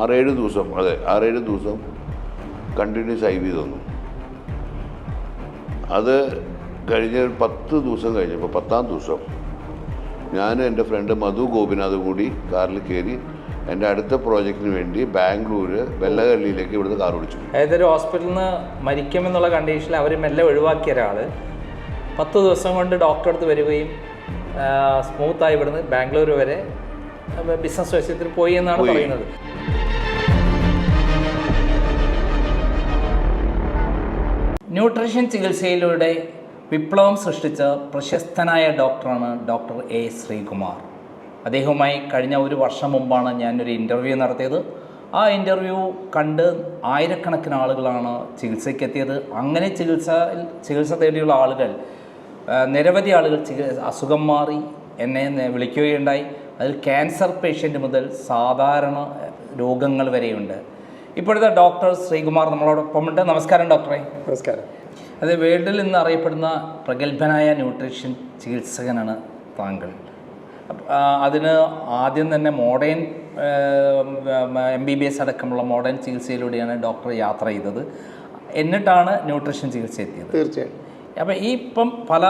ആറേഴ് ദിവസം അതെ ആറേഴ് ദിവസം കണ്ടിന്യൂസ് ഐ വി തന്നു. അത് കഴിഞ്ഞ പത്ത് ദിവസം കഴിഞ്ഞപ്പോൾ പത്താം ദിവസം ഞാൻ എന്റെ ഫ്രണ്ട് മധു ഗോപിനാഥും കൂടി കാറിൽ കയറി എന്റെ അടുത്ത പ്രോജക്റ്റിന് വേണ്ടി ബാംഗ്ലൂർ വെല്ലകള്ളിയിലേക്ക് ഇവിടുന്ന് കാർ ഓടിച്ചു. അതായത് ഒരു ഹോസ്പിറ്റലിൽ നിന്ന് മരിക്കുമെന്നുള്ള കണ്ടീഷനിൽ അവർ മെല്ലെ ഒഴിവാക്കിയ ഒരാൾ പത്ത് ദിവസം കൊണ്ട് ഡോക്ടറെ അടുത്ത് വരികയും സ്മൂത്തായി ഇവിടുന്ന് ബാംഗ്ലൂർ വരെ ബിസിനസ് വശത്തിൽ പോയി എന്നാണ് പറയുന്നത്. ന്യൂട്രീഷൻ ചികിത്സയിലൂടെ വിപ്ലവം സൃഷ്ടിച്ച പ്രശസ്തനായ ഡോക്ടറാണ് ഡോക്ടർ എ ശ്രീകുമാർ. അദ്ദേഹവുമായി കഴിഞ്ഞ ഒരു വർഷം മുമ്പാണ് ഞാനൊരു ഇന്റർവ്യൂ നടത്തിയത്. ആ ഇന്റർവ്യൂ കണ്ട് ആയിരക്കണക്കിന് ആളുകളാണ് ചികിത്സയ്ക്ക് എത്തിയത് അങ്ങനെ ചികിത്സ ചികിത്സ തേടിയുള്ള ആളുകൾ നിരവധി ആളുകൾ അസുഖം മാറി എന്നെ വിളിക്കുകയുണ്ടായി. അതിൽ ക്യാൻസർ പേഷ്യന്റ് മുതൽ സാധാരണ രോഗങ്ങൾ വരെയുണ്ട്. ഇപ്പോഴത്തെ ഡോക്ടർ ശ്രീകുമാർ നമ്മളോടൊപ്പം ഉണ്ട്. നമസ്കാരം ഡോക്ടറെ. നമസ്കാരം. അത് വേൾഡിൽ നിന്ന് അറിയപ്പെടുന്ന പ്രഗത്ഭനായ ന്യൂട്രീഷൻ ചികിത്സകനാണ് താങ്കൾ. അതിന് ആദ്യം തന്നെ modern M B B S അടക്കമുള്ള മോഡേൺ ചികിത്സയിലൂടെയാണ് ഡോക്ടർ യാത്ര ചെയ്തത്. എന്നിട്ടാണ് ന്യൂട്രീഷൻ ചികിത്സ എത്തിയത്. തീർച്ചയായും. അപ്പോൾ ഈ ഇപ്പം പല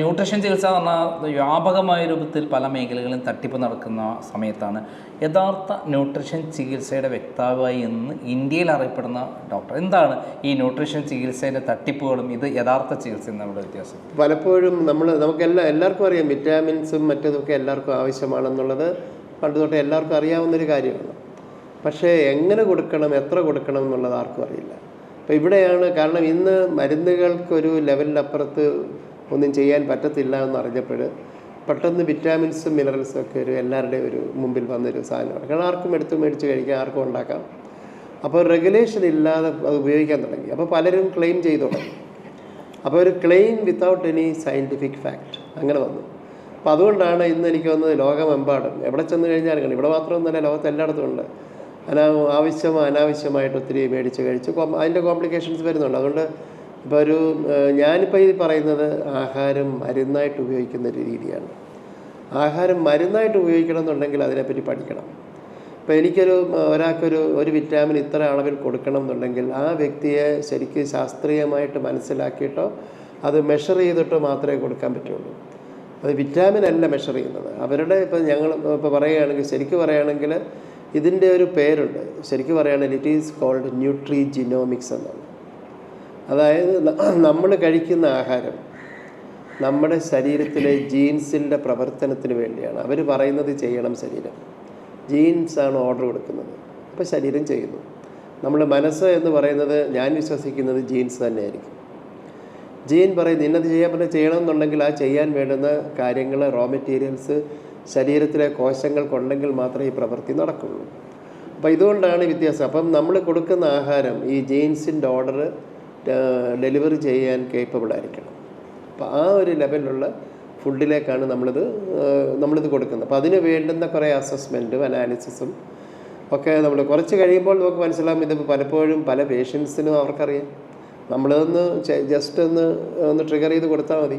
ന്യൂട്രീഷൻ ചികിത്സ എന്ന് പറഞ്ഞാൽ വ്യാപകമായ രൂപത്തിൽ പല മേഖലകളിലും തട്ടിപ്പ് നടക്കുന്ന സമയത്താണ്. യഥാർത്ഥ ന്യൂട്രീഷൻ ചികിത്സയുടെ വ്യക്താവായി ഇന്ന് ഇന്ത്യയിൽ അറിയപ്പെടുന്ന ഡോക്ടർ. എന്താണ് ഈ ന്യൂട്രീഷൻ ചികിത്സയുടെ തട്ടിപ്പുകളും ഇത് യഥാർത്ഥ ചികിത്സ എന്നുള്ള വ്യത്യാസം? പലപ്പോഴും നമ്മൾ നമുക്കെല്ലാം എല്ലാവർക്കും അറിയാം വിറ്റാമിൻസും മറ്റതൊക്കെ എല്ലാവർക്കും ആവശ്യമാണെന്നുള്ളത് പണ്ട് തൊട്ടേ എല്ലാവർക്കും അറിയാവുന്നൊരു കാര്യമാണ്. പക്ഷേ എങ്ങനെ കൊടുക്കണം എത്ര കൊടുക്കണം എന്നുള്ളത് ആർക്കും അറിയില്ല. അപ്പോൾ ഇവിടെയാണ് കാരണം ഇന്ന് മരുന്നുകൾക്കൊരു ലെവലിനപ്പുറത്ത് ഒന്നും ചെയ്യാൻ പറ്റത്തില്ല എന്ന് അറിഞ്ഞപ്പോൾ പെട്ടെന്ന് വിറ്റാമിൻസും മിനറൽസും ഒക്കെ ഒരു എല്ലാവരുടെയും ഒരു മുമ്പിൽ വന്നൊരു സാധനമാണ്. കാരണം ആർക്കും എടുത്ത് മേടിച്ച് കഴിക്കാം ആർക്കും ഉണ്ടാക്കാം. അപ്പോൾ റെഗുലേഷൻ ഇല്ലാതെ അത് ഉപയോഗിക്കാൻ തുടങ്ങി. അപ്പോൾ പലരും ക്ലെയിം ചെയ്തു തുടങ്ങി. അപ്പോൾ ഒരു claim without any scientific fact അങ്ങനെ വന്നു. അപ്പോൾ അതുകൊണ്ടാണ് ഇന്ന് എനിക്ക് വന്നത് ലോകമെമ്പാടും എവിടെ ചെന്ന് കഴിഞ്ഞാലും ഇവിടെ മാത്രമൊന്നുമല്ല ലോകത്ത് എല്ലായിടത്തും ഉണ്ട്. അനാ ആവശ്യം അനാവശ്യമായിട്ട് ഒത്തിരി മേടിച്ച് കഴിച്ച്. അതിന്റെ കോംപ്ലിക്കേഷൻസ് വരുന്നുണ്ട്. അതുകൊണ്ട് ഇപ്പോൾ ഒരു ഞാനിപ്പോൾ ഈ പറയുന്നത് ആഹാരം മരുന്നായിട്ട് ഉപയോഗിക്കുന്ന ഒരു രീതിയാണ്. ആഹാരം മരുന്നായിട്ട് ഉപയോഗിക്കണം എന്നുണ്ടെങ്കിൽ അതിനെപ്പറ്റി പഠിക്കണം. ഇപ്പോൾ എനിക്കൊരു ഒരാൾക്കൊരു ഒരു വിറ്റാമിൻ ഇത്ര അളവിൽ കൊടുക്കണം എന്നുണ്ടെങ്കിൽ ആ വ്യക്തിയെ ശരിക്കും ശാസ്ത്രീയമായിട്ട് മനസ്സിലാക്കിയിട്ടോ അത് മെഷർ ചെയ്തിട്ടോ മാത്രമേ കൊടുക്കാൻ പറ്റുള്ളൂ. അത് വിറ്റാമിൻ അല്ല മെഷർ ചെയ്യുന്നത്. അവരുടെ ഇപ്പോൾ ഞങ്ങൾ ഇപ്പോൾ പറയുകയാണെങ്കിൽ ശരിക്കും പറയുകയാണെങ്കിൽ ഇതിന്റെ ഒരു പേരുണ്ട്. ശരിക്കും പറയുകയാണെങ്കിൽ it is called nutrigenomics എന്നാണ്. അതായത് നമ്മൾ കഴിക്കുന്ന ആഹാരം നമ്മുടെ ശരീരത്തിലെ ജീൻസിന്റെ പ്രവർത്തനത്തിന് വേണ്ടിയാണ്. അവർ പറയുന്നത് ചെയ്യണം ശരീരം. ജീൻസാണ് ഓർഡർ കൊടുക്കുന്നത്. അപ്പോൾ ശരീരം ചെയ്യുന്നു. നമ്മൾ മനസ്സ് എന്ന് പറയുന്നത് ഞാൻ വിശ്വസിക്കുന്നത് ജീൻസ് തന്നെയായിരിക്കും. ജീൻ പറയുന്നത് ഇന്നത് ചെയ്യാൻ പറ്റുന്ന ചെയ്യണമെന്നുണ്ടെങ്കിൽ ആ ചെയ്യാൻ വേണ്ടുന്ന കാര്യങ്ങൾ റോ മെറ്റീരിയൽസ് ശരീരത്തിലെ കോശങ്ങൾക്കുണ്ടെങ്കിൽ മാത്രമേ ഈ പ്രവൃത്തി നടക്കുള്ളൂ. അപ്പോൾ ഇതുകൊണ്ടാണ് വ്യത്യാസം. അപ്പം നമ്മൾ കൊടുക്കുന്ന ആഹാരം ഈ ജീൻസിന്റെ ഓർഡർ ഡെലിവറി ചെയ്യാൻ കേപ്പബിൾ ആയിരിക്കണം. അപ്പോൾ ആ ഒരു ലെവലിലുള്ള ഫുഡിലേക്കാണ് നമ്മളിത് നമ്മളിത് കൊടുക്കുന്നത്. അപ്പോൾ അതിന് വേണ്ടുന്ന കുറേ അസസ്മെന്റും അനാലിസിസും ഒക്കെ നമ്മൾ കുറച്ച് കഴിയുമ്പോൾ നമുക്ക് മനസ്സിലാകും ഇത് പലപ്പോഴും പല പേഷ്യൻസിനും അവർക്കറിയാം. നമ്മളതൊന്ന് ജസ്റ്റ് ഒന്ന് ഒന്ന് ട്രിഗർ ചെയ്ത് കൊടുത്താൽ മതി.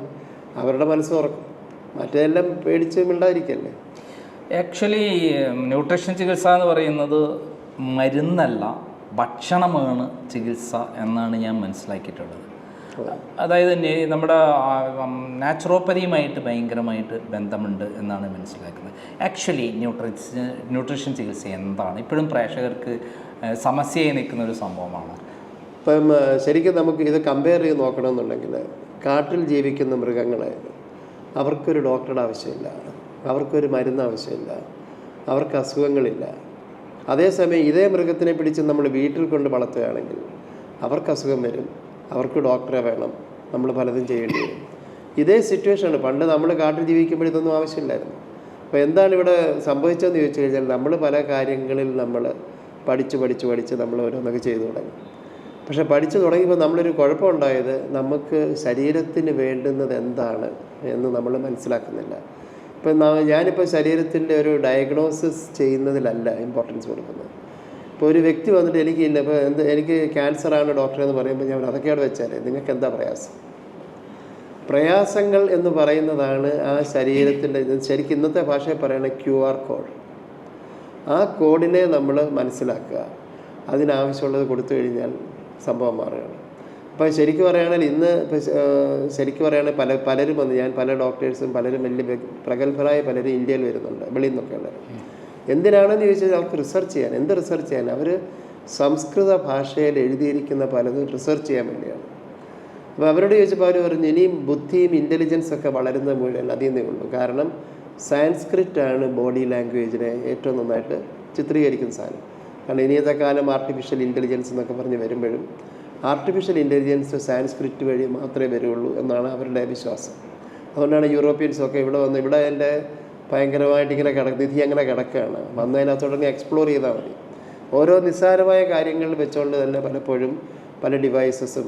അവരുടെ മനസ്സ് തുറക്കും മറ്റേതെല്ലാം പേടിച്ച് മിണ്ടായിരിക്കല്ലേ ആക്ച്വലി ന്യൂട്രീഷൻ ചികിത്സ എന്ന് പറയുന്നത് മരുന്നല്ല ഭക്ഷണമാണ് ചികിത്സ എന്നാണ് ഞാൻ മനസ്സിലാക്കിയിട്ടുള്ളത്. അതായത് നമ്മുടെ നാച്ചുറോപ്പതിയുമായിട്ട് ഭയങ്കരമായിട്ട് ബന്ധമുണ്ട് എന്നാണ് മനസ്സിലാക്കുന്നത്. ആക്ച്വലി ന്യൂട്രീഷൻ ന്യൂട്രീഷൻ ചികിത്സ എന്താണ്? ഇപ്പോഴും പ്രേക്ഷകർക്ക് സമസ്യയായി നിൽക്കുന്ന ഒരു സംഭവമാണ്. ഇപ്പം ശരിക്കും നമുക്ക് ഇത് കമ്പയർ ചെയ്ത് നോക്കണമെന്നുണ്ടെങ്കിൽ കാട്ടിൽ ജീവിക്കുന്ന മൃഗങ്ങളെ അവർക്കൊരു ഡോക്ടറുടെ ആവശ്യമില്ല. അവർക്കൊരു മരുന്ന് ആവശ്യമില്ല. അവർക്ക് അസുഖങ്ങളില്ല. അതേസമയം ഇതേ മൃഗത്തിനെ പിടിച്ച് നമ്മൾ വീട്ടിൽ കൊണ്ട് വളർത്തുകയാണെങ്കിൽ അവർക്ക് അസുഖം വരും. അവർക്ക് ഡോക്ടറെ വേണം. നമ്മൾ പലതും ചെയ്യേണ്ടി വരും. ഇതേ സിറ്റുവേഷനാണ്. പണ്ട് നമ്മൾ കാട്ടിൽ ജീവിക്കുമ്പോൾ ഇതൊന്നും ആവശ്യമില്ലായിരുന്നു. അപ്പോൾ എന്താണ് ഇവിടെ സംഭവിച്ചതെന്ന് ചോദിച്ചു കഴിഞ്ഞാൽ നമ്മൾ പല കാര്യങ്ങളിൽ നമ്മൾ പഠിച്ച് പഠിച്ച് പഠിച്ച് നമ്മൾ ഓരോന്നൊക്കെ ചെയ്തു തുടങ്ങി. പക്ഷെ പഠിച്ചു തുടങ്ങിയപ്പോൾ നമ്മളൊരു കുഴപ്പമുണ്ടായത് നമുക്ക് ശരീരത്തിന് വേണ്ടുന്നത് എന്താണ് എന്ന് നമ്മൾ മനസ്സിലാക്കുന്നില്ല. ഇപ്പം ഞാനിപ്പോൾ ശരീരത്തിന്റെ ഒരു ഡയഗ്നോസിസ് ചെയ്യുന്നതിലല്ല ഇമ്പോർട്ടൻസ് കൊടുക്കുന്നത്. ഇപ്പോൾ ഒരു വ്യക്തി വന്നിട്ട് എനിക്ക് ഇല്ല ഇപ്പോൾ എന്ത് എനിക്ക് ക്യാൻസറാണ് ഡോക്ടർ എന്ന് പറയുമ്പോൾ ഞാൻ അതൊക്കെ അവിടെ വെച്ചാലേ നിങ്ങൾക്ക് എന്താ പ്രയാസം? പ്രയാസങ്ങൾ എന്ന് പറയുന്നതാണ് ആ ശരീരത്തിന്റെ ശരിക്കും ഇന്നത്തെ ഭാഷയിൽ പറയുന്ന ക്യു ആർ കോഡ് ആ കോഡിനെ നമ്മൾ മനസ്സിലാക്കുക. അതിനാവശ്യമുള്ളത് കൊടുത്തു കഴിഞ്ഞാൽ സംഭവം മാറുകയാണ്. അപ്പോൾ ശരിക്കും പറയുകയാണെങ്കിൽ ഇന്ന് ശരിക്കും പറയുകയാണെങ്കിൽ പല പലരും വന്ന് ഞാൻ പല ഡോക്ടേഴ്സും പലരും വലിയ പ്രഗത്ഭരായ പലരും ഇന്ത്യയിൽ വരുന്നുണ്ട് വെളിയിൽ നിന്നൊക്കെ ഉള്ളത് എന്തിനാണെന്ന് ചോദിച്ചാൽ അവർക്ക് റിസർച്ച് ചെയ്യാൻ എന്ത് റിസർച്ച് ചെയ്യാൻ? അവർ സംസ്കൃത ഭാഷയിൽ എഴുതിയിരിക്കുന്ന പലതും റിസർച്ച് ചെയ്യാൻ വേണ്ടിയാണ്. അപ്പോൾ അവരോട് ചോദിച്ചപ്പോൾ അവർ പറഞ്ഞു ഇനിയും ബുദ്ധിയും ഇന്റലിജൻസ് ഒക്കെ വളരുന്ന മുഴുവൻ അതിൽ നിന്നേ ഉള്ളൂ. കാരണം സാൻസ്ക്രിറ്റ് ആണ് ബോഡി ലാംഗ്വേജിനെ ഏറ്റവും നന്നായിട്ട് ചിത്രീകരിക്കുന്ന സാധനം. കാരണം ഇനിയത്തെ കാലം ആർട്ടിഫിഷ്യൽ ഇന്റലിജൻസ് എന്നൊക്കെ പറഞ്ഞ് വരുമ്പോഴും ആർട്ടിഫിഷ്യൽ ഇന്റലിജൻസ് സാൻസ്ക്രിറ്റ് വഴി മാത്രമേ വരുള്ളൂ എന്നാണ് അവരുടെ വിശ്വാസം. അതുകൊണ്ടാണ് യൂറോപ്യൻസൊക്കെ ഇവിടെ വന്ന് ഇവിടെ എന്റെ ഭയങ്കരമായിട്ട് ഇങ്ങനെ കിട നിധി അങ്ങനെ കിടക്കുകയാണ്. വന്നതിനകത്തോടങ്ങ് എക്സ്പ്ലോർ ചെയ്താൽ മതി. ഓരോ നിസ്സാരമായ കാര്യങ്ങൾ വെച്ചുകൊണ്ട് തന്നെ പലപ്പോഴും പല ഡിവൈസസും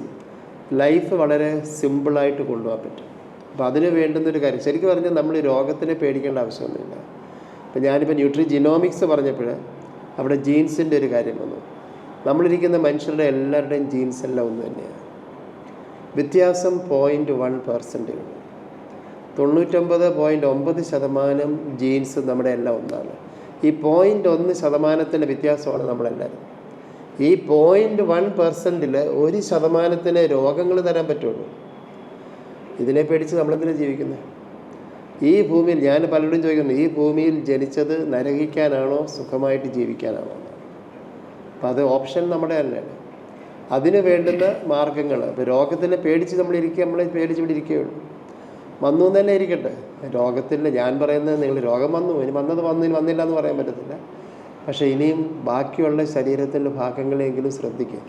ലൈഫ് വളരെ സിമ്പിളായിട്ട് കൊണ്ടുപോകാൻ പറ്റും. അപ്പോൾ അതിന് വേണ്ടുന്നൊരു കാര്യം ശരിക്കും പറഞ്ഞാൽ നമ്മൾ രോഗത്തിനെ പേടിക്കേണ്ട ആവശ്യമൊന്നുമില്ല. ഇപ്പം ഞാനിപ്പോൾ ന്യൂട്രി ജിനോമിക്സ് പറഞ്ഞപ്പോൾ അവിടെ ജീൻസിന്റെ ഒരു കാര്യം വന്നു. നമ്മളിരിക്കുന്ന മനുഷ്യരുടെ എല്ലാവരുടെയും ജീൻസ് എല്ലാം ഒന്ന് തന്നെയാണ് വ്യത്യാസം പോയിന്റ് വൺ പെർസെന്റേ ഉള്ളൂ. തൊണ്ണൂറ്റൊമ്പത് പോയിന്റ് ഒമ്പത് ശതമാനം ജീൻസ് നമ്മുടെ എല്ലാം ഒന്നാണ്. ഈ പോയിന്റ് ഒന്ന് ശതമാനത്തിന്റെ വ്യത്യാസമാണ് നമ്മളെല്ലാവരും. ഈ പോയിന്റ് വൺ പെർസെന്റിൽ ഒരു ശതമാനത്തിന് രോഗങ്ങൾ തരാൻ പറ്റുള്ളൂ. ഇതിനെ പേടിച്ച് നമ്മളെന്തിനാണ് ജീവിക്കുന്നത് ഈ ഭൂമിയിൽ ഞാൻ പലരോടും ചോദിക്കുന്നു ഈ ഭൂമിയിൽ ജനിച്ചത് നരകിക്കാനാണോ സുഖമായിട്ട് ജീവിക്കാനാണോ. അപ്പം അത് ഓപ്ഷൻ നമ്മുടെ തന്നെയാണ്. അതിന് വേണ്ടുന്ന മാർഗങ്ങൾ അപ്പോൾ രോഗത്തിനെ പേടിച്ച് നമ്മളിരിക്കുക നമ്മളെ പേടിച്ച് ഇവിടെ ഇരിക്കുകയുള്ളൂ വന്നു തന്നെ ഇരിക്കട്ടെ. രോഗത്തിന്റെ ഞാൻ പറയുന്നത് നിങ്ങൾ രോഗം വന്നു ഇനി വന്നത് വന്നു ഇനി വന്നില്ല എന്ന് പറയാൻ പറ്റത്തില്ല. പക്ഷേ ഇനിയും ബാക്കിയുള്ള ശരീരത്തിന്റെ ഭാഗങ്ങളെങ്കിലും ശ്രദ്ധിക്കുക.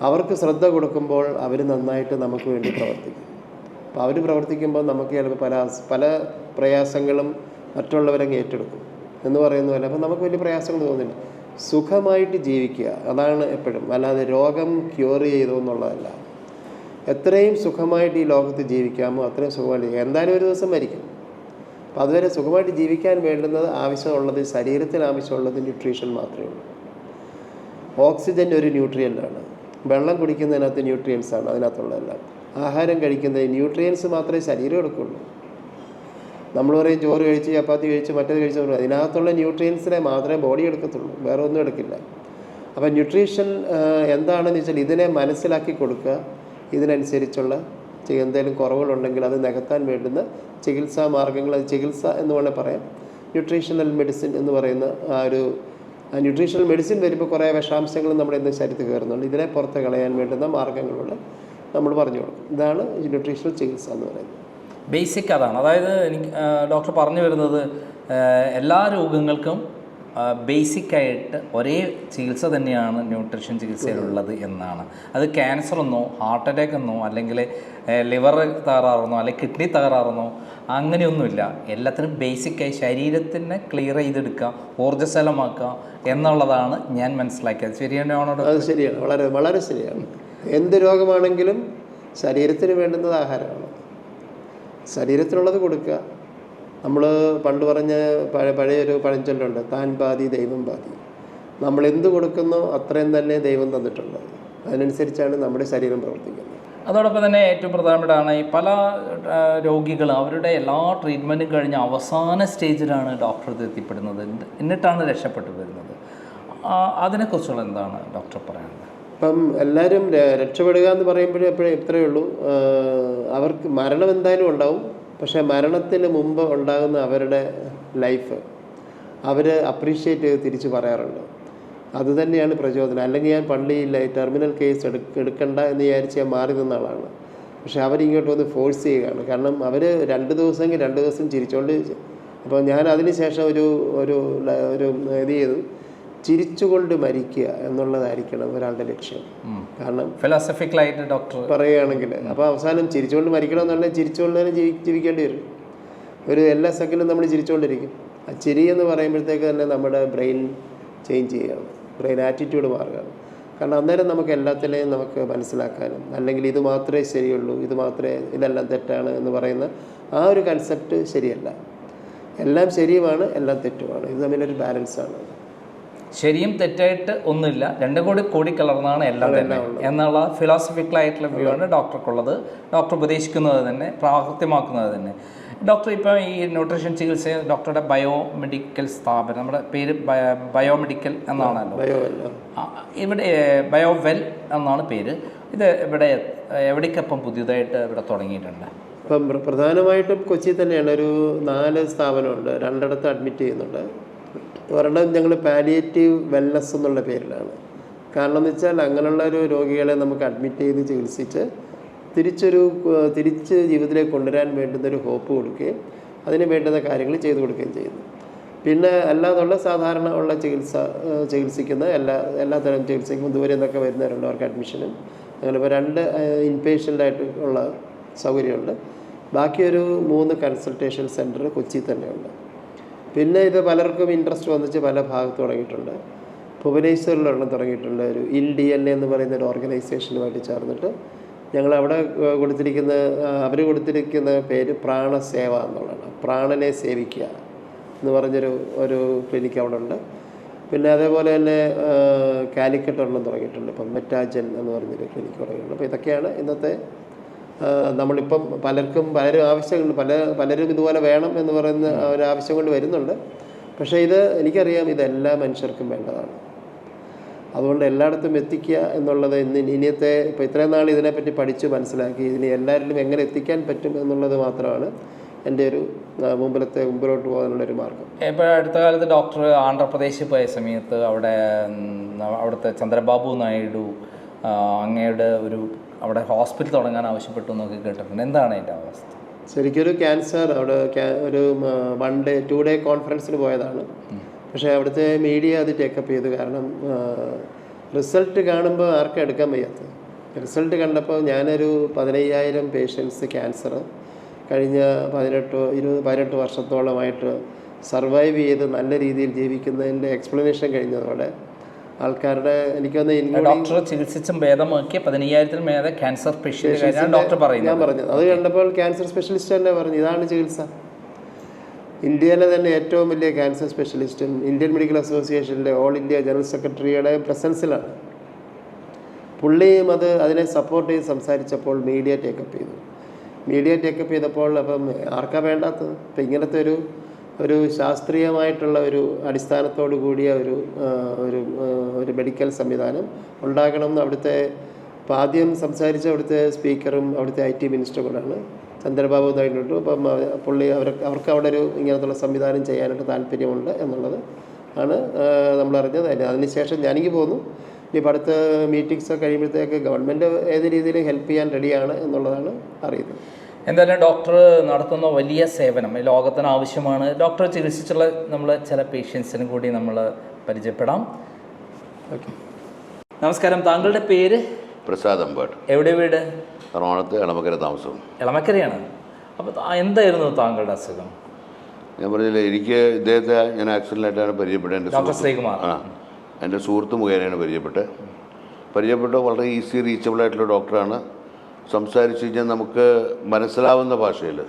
അവർക്ക് ശ്രദ്ധ കൊടുക്കുമ്പോൾ അവർ നന്നായിട്ട് നമുക്ക് വേണ്ടി പ്രവർത്തിക്കും. അപ്പോൾ അവർ പ്രവർത്തിക്കുമ്പോൾ നമുക്ക് ചിലപ്പോൾ പല പല പ്രയാസങ്ങളും മറ്റുള്ളവരങ്ങ് ഏറ്റെടുക്കും എന്ന് പറയുന്ന പോലെ. അപ്പോൾ നമുക്ക് വലിയ പ്രയാസങ്ങൾ തോന്നില്ല സുഖമായിട്ട് ജീവിക്കുക അതാണ് എപ്പോഴും. അല്ലാതെ രോഗം ക്യൂർ ചെയ്തു എന്നുള്ളതല്ല. എത്രയും സുഖമായിട്ട് ഈ ലോകത്ത് ജീവിക്കാമോ അത്രയും സുഖമായിട്ട് എന്തായാലും ഒരു ദിവസം മരിക്കും. അപ്പോൾ അതുവരെ സുഖമായിട്ട് ജീവിക്കാൻ വേണ്ടുന്നത് ആവശ്യമുള്ളത് ശരീരത്തിന് ആവശ്യമുള്ളത് ന്യൂട്രീഷൻ മാത്രമേ ഉള്ളൂ. ഓക്സിജൻ ഒരു ന്യൂട്രിയന്റാണ് വെള്ളം കുടിക്കുന്നതിനകത്ത് ന്യൂട്രിയൻസ് ആണ് അതിനകത്തുള്ളതെല്ലാം. ആഹാരം കഴിക്കുന്നത് ന്യൂട്രിയൻസ് മാത്രമേ ശരീരം എടുക്കുള്ളൂ. നമ്മൾ പറയും ചോറ് കഴിച്ച് ചപ്പാത്തി കഴിച്ച് മറ്റേത് കഴിച്ച് അതിനകത്തുള്ള ന്യൂട്രിയൻസിനെ മാത്രമേ ബോഡി എടുക്കത്തുള്ളൂ. വേറെ ഒന്നും എടുക്കില്ല. അപ്പോൾ ന്യൂട്രീഷൻ എന്താണെന്ന് വെച്ചാൽ ഇതിനെ മനസ്സിലാക്കി കൊടുക്കുക. ഇതിനനുസരിച്ചുള്ള എന്തെങ്കിലും കുറവുകളുണ്ടെങ്കിൽ അത് നികത്താൻ വേണ്ടുന്ന ചികിത്സാ മാർഗങ്ങൾ അത് ചികിത്സ എന്ന് വേണേൽ പറയാം. ന്യൂട്രീഷണൽ മെഡിസിൻ എന്ന് പറയുന്ന ആ ഒരു ന്യൂട്രീഷണൽ മെഡിസിൻ വരുമ്പോൾ കുറേ വിഷാംശങ്ങൾ നമ്മുടെ ഇന്ന് ശരീരത്തിൽ കയറുന്നുണ്ട്. ഇതിനെ പുറത്ത് കളയാൻ വേണ്ടുന്ന മാർഗങ്ങളോട് നമ്മൾ പറഞ്ഞു കൊടുക്കും. ഇതാണ് ന്യൂട്രീഷണൽ ചികിത്സ എന്ന് പറയുന്നത്. ബേസിക് അതാണ്. അതായത് എനിക്ക് ഡോക്ടർ പറഞ്ഞു വരുന്നത് എല്ലാ രോഗങ്ങൾക്കും ബേസിക്കായിട്ട് ഒരേ ചികിത്സ തന്നെയാണ് ന്യൂട്രീഷൻ ചികിത്സയിലുള്ളത് എന്നാണ്. അത് ക്യാൻസർ എന്നോ ഹാർട്ട് അറ്റാക്ക് എന്നോ അല്ലെങ്കിൽ ലിവർ തകരാറെന്നോ അല്ലെങ്കിൽ കിഡ്നി തകരാറെന്നോ അങ്ങനെയൊന്നുമില്ല. എല്ലാത്തിനും ബേസിക്കായി ശരീരത്തിനെ ക്ലിയർ ചെയ്തെടുക്കുക ഊർജസ്വലമാക്കുക എന്നുള്ളതാണ് ഞാൻ മനസ്സിലാക്കിയത്. ശരിയാണോ? അത് ശരിയാണ്. വളരെ വളരെ ശരിയാണ്. എന്ത് രോഗമാണെങ്കിലും ശരീരത്തിന് വേണ്ടുന്നത് ആഹാരമാണ്. ശരീരത്തിനുള്ളത് കൊടുക്കുക. നമ്മൾ പണ്ട് പറഞ്ഞ പഴയ പഴയൊരു പഴഞ്ചൊല്ലുണ്ട് താൻ ബാധി ദൈവം ബാധി. നമ്മൾ എന്ത് കൊടുക്കുന്നോ അത്രയും തന്നെ ദൈവം തന്നിട്ടുണ്ട്. അതിനനുസരിച്ചാണ് നമ്മുടെ ശരീരം പ്രവർത്തിക്കുന്നത്. അതോടൊപ്പം തന്നെ ഏറ്റവും പ്രധാനപ്പെട്ടതാണ് ഈ പല രോഗികൾ അവരുടെ എല്ലാ ട്രീറ്റ്മെന്റും കഴിഞ്ഞ് അവസാന സ്റ്റേജിലാണ് ഡോക്ടർ എത്തിപ്പെടുന്നത്. എന്നിട്ടാണ് രക്ഷപ്പെട്ടു വരുന്നത്. അതിനെക്കുറിച്ചുള്ള എന്താണ് ഡോക്ടർ പറയുന്നത് ഇപ്പം എല്ലാവരും രക്ഷപ്പെടുക എന്ന് പറയുമ്പോഴേ എപ്പോഴും ഇത്രയേ ഉള്ളൂ. അവർക്ക് മരണം എന്തായാലും ഉണ്ടാവും. പക്ഷേ മരണത്തിന് മുമ്പ് ഉണ്ടാകുന്ന അവരുടെ ലൈഫ് അവർ അപ്രീഷിയേറ്റ് ചെയ്ത് തിരിച്ച് പറയാറുണ്ട്. അതുതന്നെയാണ് പ്രചോദനം. അല്ലെങ്കിൽ ഞാൻ പള്ളിയില്ല ഈ ടെർമിനൽ കേസ് എടുക്ക എടുക്കണ്ട എന്ന് വിചാരിച്ച് ഞാൻ മാറി നിന്ന ആളാണ്. പക്ഷേ അവരിങ്ങോട്ട് വന്ന് ഫോഴ്സ് ചെയ്യുകയാണ്. കാരണം അവർ രണ്ട് ദിവസമെങ്കിൽ രണ്ട് ദിവസം ചിരിച്ചുകൊണ്ട് അപ്പോൾ ഞാൻ അതിന് ശേഷം ഒരു ഒരു ഒരു ഇത് ചെയ്തു. ചിരിച്ചുകൊണ്ട് മരിക്കുക എന്നുള്ളതായിരിക്കണം ഒരാളുടെ ലക്ഷ്യം. കാരണം ഫിലോസഫിക്കലായിട്ട് ഡോക്ടർ പറയുകയാണെങ്കിൽ അപ്പോൾ അവസാനം ചിരിച്ചുകൊണ്ട് മരിക്കണം എന്നുണ്ടെങ്കിൽ ചിരിച്ചുകൊണ്ട് തന്നെ ജീവി ജീവിക്കേണ്ടി വരും. ഒരു എല്ലാ സെക്കൻഡും നമ്മൾ ചിരിച്ചുകൊണ്ടിരിക്കും. ആ ചിരി എന്ന് പറയുമ്പോഴത്തേക്ക് തന്നെ നമ്മുടെ ബ്രെയിൻ ചേഞ്ച് ചെയ്യുകയാണ് ബ്രെയിൻ ആറ്റിറ്റ്യൂഡ് മാറുകയാണ്. കാരണം അന്നേരം നമുക്ക് എല്ലാത്തിനെയും നമുക്ക് മനസ്സിലാക്കാനും അല്ലെങ്കിൽ ഇത് മാത്രമേ ശരിയുള്ളൂ ഇത് മാത്രമേ ഇതെല്ലാം തെറ്റാണ് എന്ന് പറയുന്ന ആ ഒരു കൺസെപ്റ്റ് ശരിയല്ല. എല്ലാം ശരിയുമാണ് എല്ലാം തെറ്റുമാണ്. ഇത് തമ്മിലൊരു ബാലൻസാണ് ശരിയും തെറ്റായിട്ട് ഒന്നുമില്ല. രണ്ടും കൂടി കൂടി കലർന്നാണ് എല്ലാം തന്നെ. എന്നുള്ള ഫിലോസഫിക്കൽ ആയിട്ടുള്ള വ്യൂ ആണ് ഡോക്ടർക്കുള്ളത് ഡോക്ടർ ഉപദേശിക്കുന്നത് തന്നെ പ്രാവർത്തിമാക്കുന്നത് തന്നെ. ഡോക്ടർ ഇപ്പോൾ ഈ ന്യൂട്രീഷൻ ചികിത്സ ഡോക്ടറുടെ ബയോ മെഡിക്കൽ സ്ഥാപനം നമ്മുടെ പേര് ബയോ മെഡിക്കൽ എന്നാണല്ലോ ഇവിടെ ബയോവെൽ എന്നാണ് പേര്. ഇത് ഇവിടെ എവിടേക്കപ്പം പുതിയതായിട്ട് ഇവിടെ തുടങ്ങിയിട്ടുണ്ട്? ഇപ്പം പ്ര- പ്രധാനമായിട്ടും കൊച്ചി തന്നെയാണ്. ഒരു നാല് സ്ഥാപനമുണ്ട്. രണ്ടിടത്ത് അഡ്മിറ്റ് ചെയ്യുന്നുണ്ട്. ഒരെണ്ണം ഞങ്ങൾ പാലിയേറ്റീവ് വെൽനസ് എന്നുള്ള പേരിലാണ്. കാരണം എന്ന് വെച്ചാൽ അങ്ങനെയുള്ള ഒരു രോഗികളെ നമുക്ക് അഡ്മിറ്റ് ചെയ്ത് ചികിത്സിച്ച് തിരിച്ചൊരു തിരിച്ച് ജീവിതത്തിലേക്ക് കൊണ്ടുവരാൻ വേണ്ടുന്ന ഒരു ഹോപ്പ് കൊടുക്കുകയും അതിന് വേണ്ടുന്ന കാര്യങ്ങൾ ചെയ്തു കൊടുക്കുകയും ചെയ്യുന്നു. പിന്നെ അല്ലാതുള്ള സാധാരണ ഉള്ള ചികിത്സ ചികിത്സിക്കുന്ന എല്ലാ എല്ലാ തരം ചികിത്സയ്ക്കും ദൂരെ നിന്നൊക്കെ വരുന്നവരുണ്ട് അവർക്ക് അഡ്മിഷനും അങ്ങനെ ഇപ്പോൾ രണ്ട് ഇൻപേഷ്യന്റായിട്ട് ഉള്ള സൗകര്യമുണ്ട്. ബാക്കിയൊരു മൂന്ന് കൺസൾട്ടേഷൻ സെന്റർ കൊച്ചി തന്നെയുണ്ട്. പിന്നെ ഇത് പലർക്കും ഇൻട്രസ്റ്റ് വന്നിച്ച് പല ഭാഗത്ത് തുടങ്ങിയിട്ടുണ്ട്. ഭുവനേശ്വറിലൊരെണ്ണം തുടങ്ങിയിട്ടുണ്ട്. ഒരു ഇൽ ഡി എൻ എന്ന് പറയുന്ന ഒരു ഓർഗനൈസേഷനുമായിട്ട് ചേർന്നിട്ട്. ഞങ്ങൾ അവിടെ കൊടുത്തിരിക്കുന്ന അവർ കൊടുത്തിരിക്കുന്ന പേര് പ്രാണസേവ എന്നുള്ളതാണ്. പ്രാണനെ സേവിക്കുക എന്ന് പറഞ്ഞൊരു ഒരു ക്ലിനിക്ക് അവിടെ ഉണ്ട് പിന്നെ അതേപോലെ തന്നെ കാലിക്കറ്റ് ഒരെണ്ണം തുടങ്ങിയിട്ടുണ്ട്. ഇപ്പം മെറ്റാജൻ എന്ന് പറഞ്ഞൊരു ക്ലിനിക്ക് തുടങ്ങിയിട്ടുണ്ട്. അപ്പോൾ ഇതൊക്കെയാണ് ഇന്നത്തെ നമ്മളിപ്പം പലർക്കും പലരും ആവശ്യങ്ങൾ പല പലരും ഇതുപോലെ വേണം എന്ന് പറയുന്ന ഒരു ആവശ്യം കൊണ്ട് വരുന്നുണ്ട്. പക്ഷേ ഇത് എനിക്കറിയാം ഇതെല്ലാ മനുഷ്യർക്കും വേണ്ടതാണ്. അതുകൊണ്ട് എല്ലായിടത്തും എത്തിക്കുക എന്നുള്ളത് ഇന്ന് ഇനിയത്തെ ഇപ്പോൾ ഇത്രയും നാൾ ഇതിനെപ്പറ്റി പഠിച്ച് മനസ്സിലാക്കി ഇതിനെ എല്ലാവരിലും എങ്ങനെ എത്തിക്കാൻ പറ്റും എന്നുള്ളത് മാത്രമാണ് എന്റെ ഒരു മുമ്പിലത്തെ മുമ്പിലോട്ട് പോകാനുള്ള ഒരു മാർഗം. ഇപ്പോൾ അടുത്ത കാലത്ത് ഡോക്ടർ ആന്ധ്രാപ്രദേശിൽ പോയ സമയത്ത് അവിടെ അവിടുത്തെ ചന്ദ്രബാബു നായിഡു അങ്ങയുടെ ഒരു അവിടെ ഹോസ്പിറ്റൽ തുടങ്ങാൻ ആവശ്യപ്പെട്ടു എന്നൊക്കെ കേട്ടിട്ടുണ്ട്. എന്താണ് അതിന്റെ അവസ്ഥ? ശരിക്കൊരു ക്യാൻസർ അവിടെ ഒരു വൺ ഡേ ടു ഡേ കോൺഫറൻസിന് പോയതാണ്. പക്ഷേ അവിടുത്തെ മീഡിയ അത് ടേക്കപ്പ് ചെയ്തു. കാരണം റിസൾട്ട് കാണുമ്പോൾ ആർക്കും എടുക്കാൻ വയ്യാത്തത്? റിസൾട്ട് കണ്ടപ്പോൾ ഞാനൊരു പതിനയ്യായിരം പേഷ്യൻസ് ക്യാൻസർ കഴിഞ്ഞ പതിനെട്ട് ഇരുപത് പതിനെട്ട് വർഷത്തോളമായിട്ട് സർവൈവ് ചെയ്ത് നല്ല രീതിയിൽ ജീവിക്കുന്നതിന്റെ എക്സ്പ്ലനേഷൻ കഴിഞ്ഞതോടെ ആൾക്കാരുടെ എനിക്ക് ഡോക്ടർ ചികിത്സിച്ചും ഭേദമാക്കിയ പതിനയ്യായിരത്തിൽ മേലെ ക്യാൻസർ പേഷ്യന്റ് കാര്യമാണ് ഡോക്ടർ ഞാൻ പറയുന്നത്. പറഞ്ഞത് അത് കണ്ടപ്പോൾ ക്യാൻസർ സ്പെഷ്യലിസ്റ്റ് തന്നെ പറഞ്ഞു. ഇതാണ് ചികിത്സ. ഇന്ത്യയിലെ തന്നെ ഏറ്റവും വലിയ ക്യാൻസർ സ്പെഷ്യലിസ്റ്റും ഇന്ത്യൻ മെഡിക്കൽ അസോസിയേഷന്റെ ഓൾ ഇന്ത്യ ജനറൽ സെക്രട്ടറിയുടെ പ്രസൻസിലാണ് പുള്ളിയും അത് അതിനെ സപ്പോർട്ട് ചെയ്ത് സംസാരിച്ചപ്പോൾ മീഡിയ ടേക്കപ്പ് ചെയ്തു. മീഡിയ ടേക്കപ്പ് ചെയ്തപ്പോൾ അപ്പം ആർക്കാ വേണ്ടാത്തത്? അപ്പം ഇങ്ങനത്തെ ഒരു ഒരു ശാസ്ത്രീയമായിട്ടുള്ള ഒരു അടിസ്ഥാനത്തോടു കൂടിയ ഒരു ഒരു ഒരു മെഡിക്കൽ സംവിധാനം ഉണ്ടാകണമെന്ന് അവിടുത്തെ ഇപ്പം ആദ്യം സംസാരിച്ച അവിടുത്തെ സ്പീക്കറും അവിടുത്തെ ഐ ടി മിനിസ്റ്ററുമാണ് ചന്ദ്രബാബു നായിഡു അപ്പം പുള്ളി അവർ അവർക്ക് അവിടെ ഒരു ഇങ്ങനത്തുള്ള സംവിധാനം ചെയ്യാനായിട്ട് താല്പര്യമുണ്ട് എന്നുള്ളത് ആണ് നമ്മൾ അറിഞ്ഞത്. അതിന് അതിനുശേഷം ഞാനിങ്ങ് പോന്നു. ഇനിയിപ്പോൾ അടുത്ത മീറ്റിങ്സ് കഴിയുമ്പോഴത്തേക്ക് ഗവൺമെന്റ് ഏത് രീതിയിലും ഹെൽപ്പ് ചെയ്യാൻ റെഡിയാണ് എന്നുള്ളതാണ് അറിയുന്നത്. എന്തായാലും ഡോക്ടർ നടത്തുന്ന വലിയ സേവനം ഈ ലോകത്തിന് ആവശ്യമാണ്. ഡോക്ടർ ചികിത്സിച്ചുള്ള നമ്മൾ ചില പേഷ്യൻസിനും കൂടി നമ്മൾ പരിചയപ്പെടാം. ഓക്കെ നമസ്കാരം. താങ്കളുടെ പേര്? പ്രസാദ് അമ്പാട് എവിടെ വീട്? എറണാകുളത്ത് എളമക്കര താമസം. എളമക്കരയാണ്. അപ്പോൾ എന്തായിരുന്നു താങ്കളുടെ അസുഖം? ഞാൻ പറഞ്ഞില്ല എനിക്ക് ഇദ്ദേഹത്തെ ഞാൻ ആക്സിഡന്റായിട്ടാണ് പരിചയപ്പെട്ടത്. എന്റെ ഡോക്ടർ സുഹൃത്ത് ശ്രീകുമാർ. ആ എന്റെ സുഹൃത്ത് മുഖേനയാണ് പരിചയപ്പെട്ടത്. പരിചയപ്പെട്ട വളരെ ഈസി റീച്ചബിൾ ആയിട്ടുള്ള ഡോക്ടറാണ് സംസാരിച്ച് കഴിഞ്ഞാൽ നമുക്ക് മനസ്സിലാവുന്ന ഭാഷയിൽ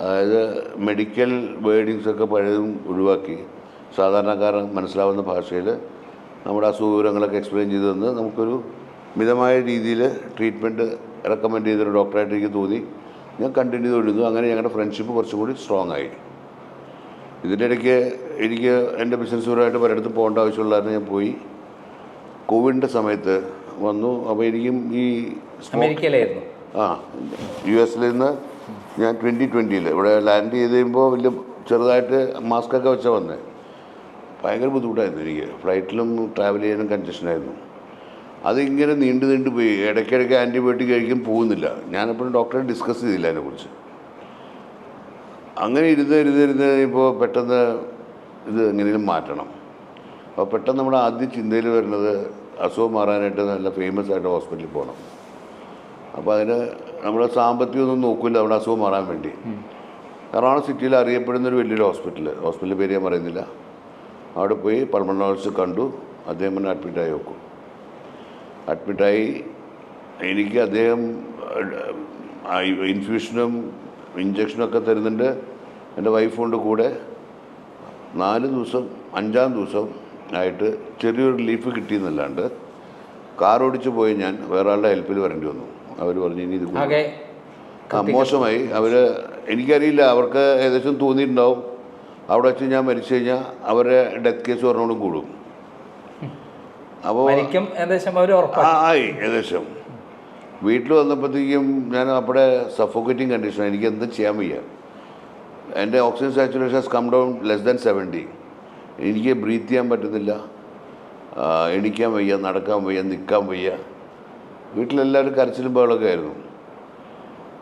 അതായത് മെഡിക്കൽ വേർഡിങ്സ് പഴയതും ഒഴിവാക്കി സാധാരണക്കാരൻ മനസ്സിലാവുന്ന ഭാഷയിൽ നമ്മുടെ അസുഖവിവരങ്ങളൊക്കെ എക്സ്പ്ലെയിൻ ചെയ്തു തന്ന് നമുക്കൊരു മിതമായ രീതിയിൽ ട്രീറ്റ്മെന്റ് റെക്കമെൻഡ് ചെയ്തൊരു ഡോക്ടറായിട്ട് എനിക്ക് തോന്നി. ഞാൻ കണ്ടിന്യൂ ചെയ്തു അങ്ങനെ ഞങ്ങളുടെ ഫ്രണ്ട്ഷിപ്പ് കുറച്ചും കൂടി സ്ട്രോങ് ആയി. ഇതിന്റെ ഇടയ്ക്ക് എനിക്ക് എന്റെ ബിസിനസ്സുപരമായിട്ട് പലയിടത്തും പോകേണ്ട ആവശ്യമുള്ളതായിരുന്നു. ഞാൻ പോയി. കോവിഡിന്റെ സമയത്ത് വന്നു. അപ്പോൾ എനിക്കും ഈ അമേരിക്കയിലായിരുന്നു. ആ യു എസിൽ നിന്ന് ഞാൻ ട്വന്റി ട്വന്റിയിൽ ഇവിടെ ലാൻഡ് ചെയ്ത് കഴിയുമ്പോൾ വലിയ ചെറുതായിട്ട് മാസ്കൊക്കെ വെച്ചാൽ വന്നേ. ഭയങ്കര ബുദ്ധിമുട്ടായിരുന്നു എനിക്ക്. ഫ്ലൈറ്റിലും ട്രാവൽ ചെയ്യാനും കൺജഷനായിരുന്നു അതിങ്ങനെ നീണ്ടു നീണ്ടു പോയി. ഇടയ്ക്കിടയ്ക്ക് ആന്റിബയോട്ടിക് കഴിക്കും പോകുന്നില്ല. ഞാനെപ്പോഴും ഡോക്ടറെ ഡിസ്കസ് ചെയ്തില്ല അതിനെക്കുറിച്ച്. അങ്ങനെ ഇരുന്ന് ഇരുന്ന് ഇരുന്ന് ഇപ്പോൾ പെട്ടെന്ന് ഇത് എങ്ങനെയും മാറ്റണം. അപ്പോൾ പെട്ടെന്ന് നമ്മുടെ ആദ്യ ചിന്തയിൽ വരുന്നത് അസുഖം മാറാനായിട്ട് നല്ല ഫേമസ് ആയിട്ട് ഹോസ്പിറ്റലിൽ പോകണം അപ്പോൾ അതിന് നമ്മുടെ സാമ്പത്തികമൊന്നും നോക്കില്ല അവിടെ അസുഖം മാറാൻ വേണ്ടി. എറണാകുളം സിറ്റിയിൽ അറിയപ്പെടുന്ന ഒരു വലിയൊരു ഹോസ്പിറ്റൽ ഹോസ്പിറ്റലിൽ പേര് ഞാൻ പറയുന്നില്ല. അവിടെ പോയി പൾമണോളജിസ്റ്റ് കണ്ടു. അദ്ദേഹം എന്നെ അഡ്മിറ്റായി വെക്കും അഡ്മിറ്റായി എനിക്ക് അദ്ദേഹം ഇൻഫ്യൂഷനും ഇഞ്ചക്ഷനും ഒക്കെ തരുന്നുണ്ട്. എന്റെ വൈഫുണ്ട് കൂടെ. നാല് ദിവസം അഞ്ചാം ദിവസം ആയിട്ട് ചെറിയൊരു ലീഫ് കിട്ടിയെന്നല്ലാണ്ട് കാർ ഓടിച്ചു പോയി ഞാൻ വേറെ ആളുടെ ഹെൽപ്പിൽ വരേണ്ടി വന്നു. അവർ പറഞ്ഞു ഇനി ഇത് മോശമായി. അവർ എനിക്കറിയില്ല അവർക്ക് ഏകദേശം തോന്നിയിട്ടുണ്ടാവും. അവിടെ വെച്ച് ഞാൻ മരിച്ചു കഴിഞ്ഞാൽ അവരെ ഡെത്ത് കേസ് പറഞ്ഞോണ്ടും കൂടും. അപ്പോൾ ആയി ഏകദേശം. വീട്ടിൽ വന്നപ്പോഴത്തേക്കും ഞാൻ അവിടെ സഫോക്കേറ്റിംഗ് കണ്ടീഷൻ എനിക്ക് എന്ത് ചെയ്യാൻ വയ്യ. എന്റെ oxygen saturation come down less than seventy എനിക്ക് ബ്രീത്ത് ചെയ്യാൻ പറ്റുന്നില്ല. എണിക്കാൻ വയ്യ നടക്കാൻ വയ്യ നിൽക്കാൻ വയ്യ. വീട്ടിലെല്ലാവരും കരച്ചിലും ബഹളമൊക്കെ ആയിരുന്നു.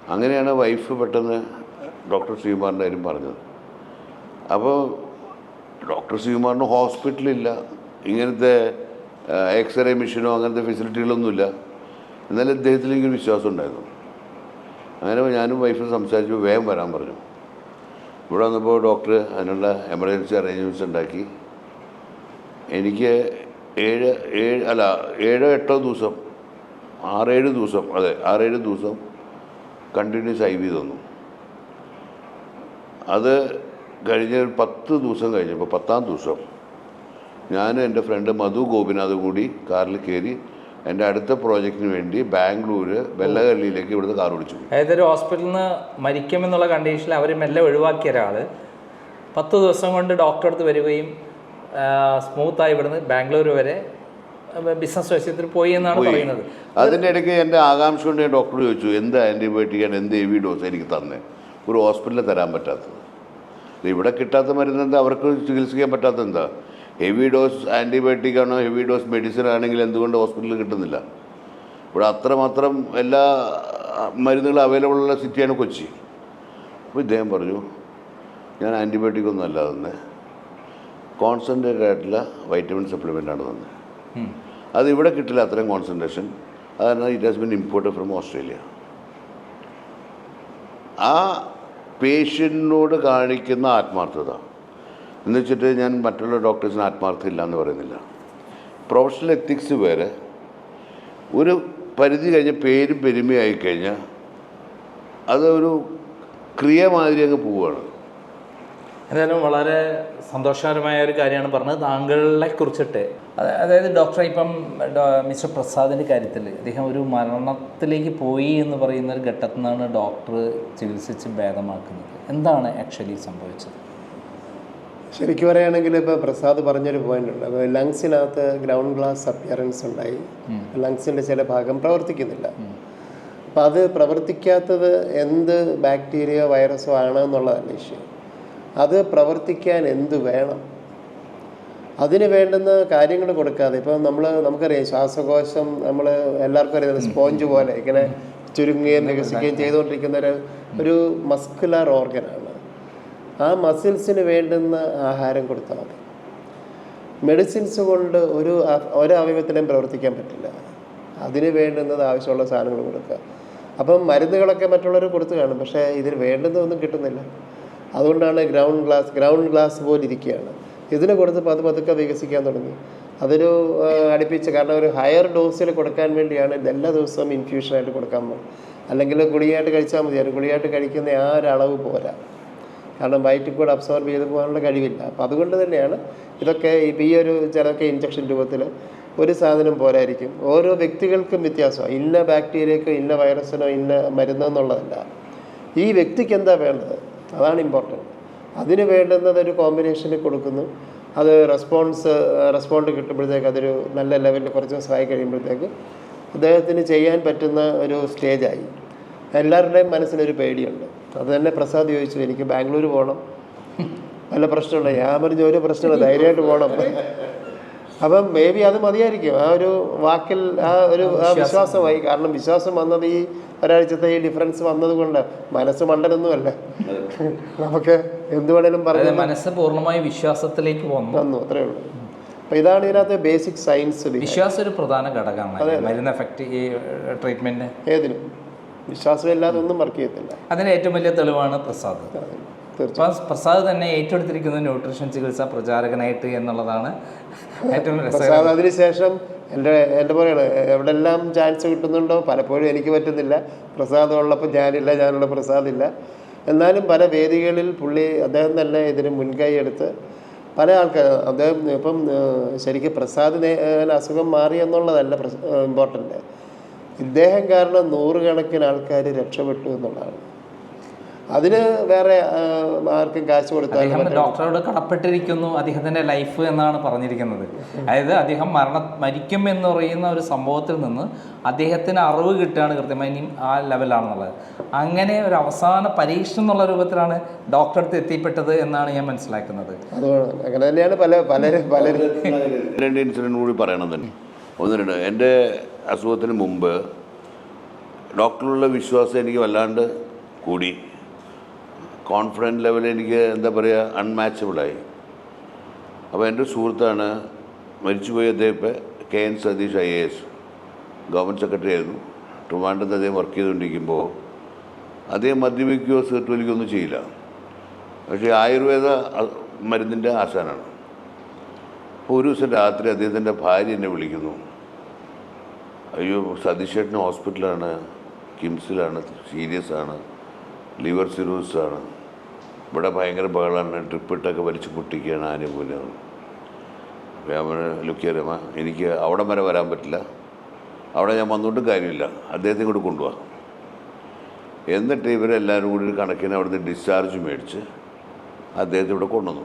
അങ്ങനെയാണ് വൈഫ് പെട്ടെന്ന് ഡോക്ടർ ശ്രീകുമാറിന്റെ കാര്യം പറഞ്ഞത്. അപ്പോൾ ഡോക്ടർ ശ്രീകുമാറിന് ഹോസ്പിറ്റലില്ല ഇങ്ങനത്തെ എക്സ്റേ മെഷീനോ അങ്ങനത്തെ ഫെസിലിറ്റികളൊന്നുമില്ല എന്നാലും അദ്ദേഹത്തിൽ എനിക്കൊരു വിശ്വാസം ഉണ്ടായിരുന്നു അങ്ങനെ ഞാനും വൈഫും സംസാരിച്ചു വേഗം വരാൻ പറഞ്ഞു. ഇവിടെ വന്നപ്പോൾ ഡോക്ടർ അതിനുള്ള എമർജൻസി അറേഞ്ച്മെന്റ്സ് ഉണ്ടാക്കി. എനിക്ക് ഏഴ് ഏഴ് അല്ല ഏഴോ എട്ടോ ദിവസം ആറേഴ് ദിവസം അതെ ആറേഴ് ദിവസം കണ്ടിന്യൂസ് ഐ വി തന്നു. അത് കഴിഞ്ഞ പത്ത് ദിവസം കഴിഞ്ഞപ്പോൾ പത്താം ദിവസം. ഞാൻ എന്റെ ഫ്രണ്ട് മധു ഗോപിനാഥും കൂടി കാറിൽ കയറി എന്റെ അടുത്ത പ്രോജക്റ്റിന് വേണ്ടി ബാംഗ്ലൂര് വെല്ലകള്ളിയിലേക്ക് ഇവിടുന്ന് കാർ ഓടിച്ചു. അതായത് ഒരു ഹോസ്പിറ്റലിൽ നിന്ന് മരിക്കുമെന്നുള്ള കണ്ടീഷനിൽ അവർ മെല്ലെ ഒഴിവാക്കിയ ഒരാൾ പത്ത് ദിവസം കൊണ്ട് ഡോക്ടറെ അടുത്ത് വരികയും സ്മൂത്തായി ഇവിടുന്ന് ബാംഗ്ലൂർ വരെ ബിസിനസ് വശത്തിൽ പോയി എന്നാണ് പറയുന്നത്. അതിന്റെ ഇടയ്ക്ക് എന്റെ ആകാംക്ഷ കൊണ്ട് ഞാൻ ഡോക്ടർ ചോദിച്ചു എന്ത് ആന്റിബയോട്ടിക്കാണ് എന്ത് ഹെവി ഡോസ് എനിക്ക് തന്നെ? ഒരു ഹോസ്പിറ്റലിൽ തരാൻ പറ്റാത്തത്. ഇവിടെ കിട്ടാത്ത മരുന്ന് എന്താ? അവർക്ക് ചികിത്സിക്കാൻ പറ്റാത്ത എന്താ? ഹെവി ഡോസ് ആന്റിബയോട്ടിക് ആണോ ഹെവി ഡോസ് മെഡിസിൻ ആണെങ്കിൽ എന്തുകൊണ്ട് ഹോസ്പിറ്റലിൽ കിട്ടുന്നില്ല? ഇവിടെ അത്രമാത്രം എല്ലാ മരുന്നുകളും അവൈലബിൾ ഉള്ള സിറ്റിയാണ് കൊച്ചി. അപ്പോൾ ഇദ്ദേഹം പറഞ്ഞു ഞാൻ ആന്റിബയോട്ടിക് ഒന്നും അല്ല തന്നെ. കോൺസെൻട്രേറ്റഡ് ആയിട്ടുള്ള വൈറ്റമിൻ സപ്ലിമെന്റാണ് തന്നെ. അത് ഇവിടെ കിട്ടില്ല അത്രയും കോൺസെൻട്രേഷൻ അതാണ് it has been imported from Australia ആ പേഷ്യന്റിനോട് കാണിക്കുന്ന ആത്മാർത്ഥത. എന്ന് വെച്ചിട്ട് ഞാൻ മറ്റുള്ള ഡോക്ടേഴ്സിന് ആത്മാർത്ഥം ഇല്ല എന്ന് പറയുന്നില്ല. പ്രൊഫഷണൽ എത്തിക്സ് വേറെ. ഒരു പരിധി കഴിഞ്ഞ പേരും പെരുമയായി കഴിഞ്ഞാൽ അതൊരു ക്രിയ മാതിരി അങ്ങ് പോവുകയാണ് എന്തായാലും വളരെ സന്തോഷകരമായ ഒരു കാര്യമാണ് പറഞ്ഞത്. താങ്കളെ കുറിച്ചിട്ട്. അതായത് ഡോക്ടറെ ഇപ്പം മിസ്റ്റർ പ്രസാദിന്റെ കാര്യത്തിൽ അദ്ദേഹം ഒരു മരണത്തിലേക്ക് പോയി എന്ന് പറയുന്ന ഒരു ഘട്ടത്തിൽ നിന്നാണ് ഡോക്ടർ ചികിത്സിച്ച് ഭേദമാക്കുന്നത്. എന്താണ് ആക്ച്വലി സംഭവിച്ചത്? ശരിക്കും പറയുകയാണെങ്കിൽ ഇപ്പോൾ പ്രസാദ് പറഞ്ഞൊരു പോയിന്റ് ഉണ്ട്. അപ്പോൾ ലങ്സിനകത്ത് ഗ്രൗണ്ട് ഗ്ലാസ് അപ്പിയറൻസ് ഉണ്ടായി. ലങ്സിന്റെ ചില ഭാഗം പ്രവർത്തിക്കുന്നില്ല. അപ്പോൾ അത് പ്രവർത്തിക്കാത്തത് എന്ത് ബാക്ടീരിയ വൈറസോ ആണ് എന്നുള്ളതല്ല ഇഷ്യൂ അത് പ്രവർത്തിക്കാൻ എന്ത് വേണം? അതിന് വേണ്ടുന്ന കാര്യങ്ങൾ കൊടുക്കാതെ ഇപ്പം നമ്മൾ നമുക്കറിയാം ശ്വാസകോശം നമ്മൾ എല്ലാവർക്കും അറിയാം സ്പോഞ്ച് പോലെ ഇങ്ങനെ ചുരുങ്ങുകയും വികസിക്കുകയും ചെയ്തുകൊണ്ടിരിക്കുന്ന ഒരു ഒരു മസ്കുലർ ഓർഗനാണ് ആ മസിൽസിന് വേണ്ടുന്ന ആഹാരം കൊടുത്താൽ മതി. മെഡിസിൻസ് കൊണ്ട് ഒരു ഒരു അവയവത്തിനും പ്രവർത്തിക്കാൻ പറ്റില്ല. അതിന് വേണ്ടുന്നത് ആവശ്യമുള്ള സാധനങ്ങൾ കൊടുക്കുക. അപ്പം മരുന്നുകളൊക്കെ മറ്റുള്ളവർ കൊടുത്തു കാണും. പക്ഷേ ഇതിന് വേണ്ടുന്നതൊന്നും കിട്ടുന്നില്ല. അതുകൊണ്ടാണ് ഗ്രൗണ്ട് ഗ്ലാസ് ഗ്രൗണ്ട് ഗ്ലാസ് പോലെ ഇരിക്കുകയാണ് ഇതിന് കൊടുത്തപ്പോൾ അത് പതുക്കെ വികസിക്കാൻ തുടങ്ങി. അതൊരു അടുപ്പിച്ച് കാരണം ഒരു ഹയർ ഡോസിൽ കൊടുക്കാൻ വേണ്ടിയാണ് ഇതെല്ലാ ദിവസവും ഇൻഫ്യൂഷനായിട്ട് കൊടുക്കാൻ പോകും അല്ലെങ്കിൽ ഗുളിയായിട്ട് കഴിച്ചാൽ മതിയായിരുന്നു. ഗുളിയായിട്ട് കഴിക്കുന്ന ആ ഒരു അളവ് പോരാ. കാരണം വയറ്റിൽ കൂടെ അബ്സോർബ് ചെയ്ത് പോകാനുള്ള കഴിവില്ല. അപ്പോൾ അതുകൊണ്ട് തന്നെയാണ് ഇതൊക്കെ ഈ ഒരു ചിലതൊക്കെ ഇഞ്ചക്ഷൻ രൂപത്തിൽ ഒരു സാധനം പോരായിരിക്കും. ഓരോ വ്യക്തികൾക്കും വ്യത്യാസമാണ് ഇന്ന ബാക്ടീരിയക്കോ ഇന്ന വൈറസിനോ ഇന്ന മരുന്നോ എന്നുള്ളതല്ല. ഈ വ്യക്തിക്ക് എന്താ വേണ്ടത്? അതാണ് ഇമ്പോർട്ടന്റ് അതിന് വേണ്ടുന്നത് ഒരു കോമ്പിനേഷൻ കൊടുക്കുന്നു. അത് റെസ്പോൺസ് റെസ്പോണ്ട് കിട്ടുമ്പോഴത്തേക്ക് അതൊരു നല്ല ലെവലിൽ കുറച്ച് ദിവസമായി കഴിയുമ്പോഴത്തേക്ക് അദ്ദേഹത്തിന് ചെയ്യാൻ പറ്റുന്ന ഒരു സ്റ്റേജായി എല്ലാവരുടെയും മനസ്സിലൊരു പേടിയുണ്ട്. അത് തന്നെ പ്രസാദ് ചോദിച്ചു എനിക്ക് ബാംഗ്ലൂർ പോകണം നല്ല പ്രശ്നമുണ്ട്. ഞാൻ പറഞ്ഞ ഒരു പ്രശ്നമില്ല ധൈര്യമായിട്ട് പോകണം അപ്പം മേ ബി അത് മതിയായിരിക്കും. ആ ഒരു വാക്കിൽ ആ ഒരു ആ വിശ്വാസമായി. കാരണം വിശ്വാസം വന്നത് ഈ ഒരാഴ്ചത്തെ ഈ ഡിഫറൻസ് വന്നത് കൊണ്ട് മനസ്സ് മണ്ടനൊന്നുമല്ല. നമുക്ക് എന്ത് വേണേലും പറഞ്ഞു മനസ്സ് പൂർണമായി വിശ്വാസത്തിലേക്ക് വന്നു. വന്നു അത്രേ ഉള്ളൂ. അപ്പം ഇതാണ് ഇതിനകത്ത് ബേസിക് സയൻസ് വിശ്വാസം ഒരു പ്രധാന ഘടകമാണ്. മരുന്ന് എഫക്റ്റ് ഈ ട്രീറ്റ്മെന്റ് ഏതിനും. വിശ്വാസമില്ലാതെ ഒന്നും വർക്ക് ചെയ്യത്തില്ല. അതിന് ഏറ്റവും വലിയ തെളിവാണ് പ്രസാദ്. തീർച്ചയായും. പ്രസാദ് തന്നെ ഏറ്റെടുത്തിരിക്കുന്ന ന്യൂട്രീഷൻ ചികിത്സ പ്രചാരകനായിട്ട് എന്നുള്ളതാണ് ഏറ്റവും പ്രസാദ് അതിനുശേഷം എന്റെ എന്റെ പറയണ എവിടെല്ലാം ചാൻസ് കിട്ടുന്നുണ്ടോ പലപ്പോഴും എനിക്ക് പറ്റുന്നില്ല. പ്രസാദ് ഉള്ളപ്പോൾ ഞാനില്ല ഞാനുള്ള പ്രസാദില്ല എന്നാലും പല വേദികളിൽ പുള്ളി അദ്ദേഹം തന്നെ ഇതിന് മുൻകൈ എടുത്ത് പല ആൾക്കാർ അദ്ദേഹം ഇപ്പം ശരിക്കും പ്രസാദ് അസുഖം മാറി എന്നുള്ളതല്ല ഇമ്പോർട്ടന്റ് ഇദ്ദേഹം കാരണം നൂറുകണക്കിന് ആൾക്കാർ രക്ഷപ്പെട്ടു എന്നുള്ളതാണ്. അതിന് വേറെ ആർക്കും കാശ് കൊടുത്താൽ ഡോക്ടറോട് കടപ്പെട്ടിരിക്കുന്നു അദ്ദേഹത്തിന്റെ ലൈഫ് എന്നാണ് പറഞ്ഞിരിക്കുന്നത്. അതായത് അദ്ദേഹം മരണ മരിക്കും എന്ന് പറയുന്ന ഒരു സംഭവത്തിൽ നിന്ന് അദ്ദേഹത്തിന് അറിവ് കിട്ടുകയാണ് കൃത്യമായി. ഇനി ആ ലെവലാണെന്നുള്ളത് അങ്ങനെ ഒരു അവസാന പരീക്ഷ എന്നുള്ള രൂപത്തിലാണ് ഡോക്ടർ അടുത്ത് എത്തിപ്പെട്ടത് എന്നാണ് ഞാൻ മനസ്സിലാക്കുന്നത്. അതുകൊണ്ട് അങ്ങനെ തന്നെയാണ് പല പലരും പലരും. രണ്ട് ഇൻസിഡന്റ് കൂടി പറയണം തന്നെ. ഒന്ന് രണ്ട് എന്റെ അസുഖത്തിന് മുമ്പ് ഡോക്ടറിലുള്ള വിശ്വാസം എനിക്ക് വല്ലാണ്ട് കൂടി. കോൺഫിഡന്റ് ലെവൽ എനിക്ക് എന്താ പറയുക അൺമാച്ചബിളായി അപ്പോൾ എന്റെ സുഹൃത്താണ് മരിച്ചുപോയ അദ്ദേഹം ഇപ്പോൾ K N Satheesh I A S government secretary ആയിരുന്നു. ട്രിവാൻഡ്രത്ത് അദ്ദേഹം വർക്ക് ചെയ്തുകൊണ്ടിരിക്കുമ്പോൾ അദ്ദേഹം മദ്യപിക്കുകയോ സിഗരറ്റ് വലിക്കുകയോ ഒന്നും ചെയ്യില്ല. പക്ഷേ ആയുർവേദ മരുന്നിന്റെ ആശാനാണ്. അപ്പോൾ ഒരു ദിവസം രാത്രി അദ്ദേഹത്തിന്റെ ഭാര്യ എന്നെ വിളിക്കുന്നു. അയ്യോ സതീഷേട്ടന് ഹോസ്പിറ്റലാണ് കിംസിലാണ് സീരിയസ് ആണ് ലിവർ സിറോസിസ് ആണ്. ഇവിടെ ഭയങ്കര ബഹളമാണ് ട്രിപ്പിട്ടൊക്കെ വലിച്ചു പൊട്ടിക്കുകയാണ് ആനുകൂല്യം ഞാൻ ലുക്കിയരമ്മ എനിക്ക് അവിടെ വരെ വരാൻ പറ്റില്ല. അവിടെ ഞാൻ വന്നുകൊണ്ട് കാര്യമില്ല. അദ്ദേഹത്തെ ഇങ്ങോട്ട് കൊണ്ടുപോവാം എന്നിട്ട് ഇവരെല്ലാവരും കൂടി ഒരു കണക്കിന് അവിടുന്ന് ഡിസ്ചാർജ് മേടിച്ച് അദ്ദേഹത്തെ ഇവിടെ കൊണ്ടുവന്നു.